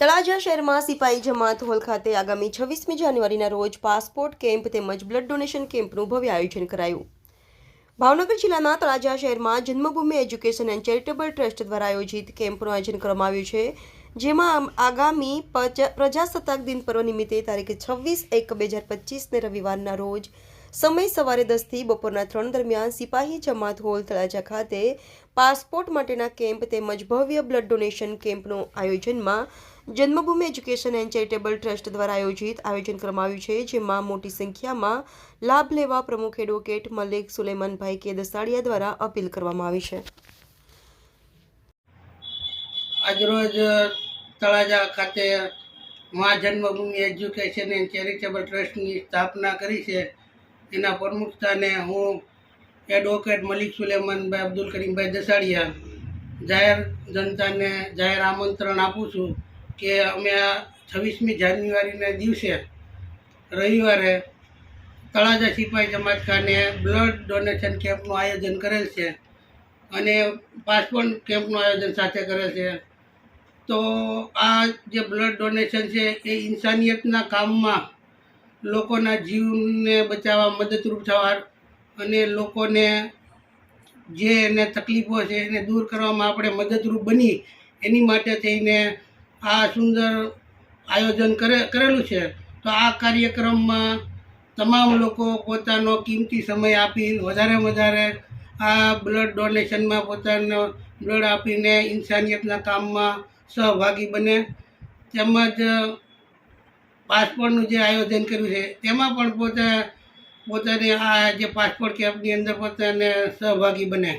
તળાજા શહેરમાં સિપાઈ જમાત હોલ ખાતે આગામી છવ્વીસમી જાન્યુઆરીના રોજ પાસપોર્ટ કેમ્પ તેમજ બ્લડ ડોનેશન કેમ્પનું ભવ્ય આયોજન કરાયું. ભાવનગર જિલ્લાના તળાજા શહેરમાં Janmabhoomi education and charitable trust દ્વારા આયોજિત કેમ્પનું આયોજન કરવામાં આવ્યું છે, જેમાં આગામી પ્રજાસત્તાક દિન પર્વ નિમિત્તે તારીખ છવ્વીસ એક બે હજાર પચીસને રવિવારના રોજ સમય સવારે દસથી બપોરના ત્રણ દરમિયાન સિપાહી જમાત હોલ તળાજા ખાતે પાસપોર્ટ માટેના કેમ્પ તેમજ ભવ્ય બ્લડ ડોનેશન કેમ્પનું આયોજનમાં Janmabhoomi education and charitable trust દ્વારા આયોજિત આયોજન કરવામાં આવ્યું છે, જેમાં મોટી સંખ્યામાં લાભ લેવા પ્રમુખ એડવોકેટ મલિક સુલેમાનભાઈ કે દસાડિયા દ્વારા અપીલ કરવામાં આવી છે. આજરોજ તળાજા ખાતે મા જન્મભૂમિ એજ્યુકેશન એન્ડ ચેરિટેબલ ટ્રસ્ટની સ્થાપના કરી છે. એના પ્રમુખ સ્થાને હું એડવોકેટ મલિક સુલેમાનભાઈ અબ્દુલ કરીમભાઈ દસાડિયા જાહેર જનતાને જાહેર આમંત્રણ આપું છું કે અમે આ છવ્વીસમી જાન્યુઆરીના દિવસે રવિવારે તળાજા સિપાહી જમાત ખાને બ્લડ ડોનેશન કેમ્પનું આયોજન કરેલ છે અને પાસપોર્ટ કેમ્પનું આયોજન સાથે કરેલ છે. તો આ જે બ્લડ ડોનેશન છે એ ઇન્સાનિયતના કામમાં લોકોના જીવને બચાવવા મદદરૂપ થવા અને લોકોને જે એને તકલીફો છે એને દૂર કરવામાં આપણે મદદરૂપ બની એની માટે થઈને આ સુંદર આયોજન કરે, કરેલું છે. તો આ કાર્યક્રમમાં તમામ લોકો પોતાનો કિંમતી સમય આપી વધારે વધારે આ બ્લડ ડોનેશનમાં પોતાનો બ્લડ આપીને ઇન્સાનિયતના કામમાં સહભાગી બને. તેમજ પાસપોર્ટનું જે આયોજન કર્યું છે, તેમાં પણ પોતે, પોતાને આ જે પાસપોર્ટ કેમ્પની અંદર પોતાને સહભાગી બને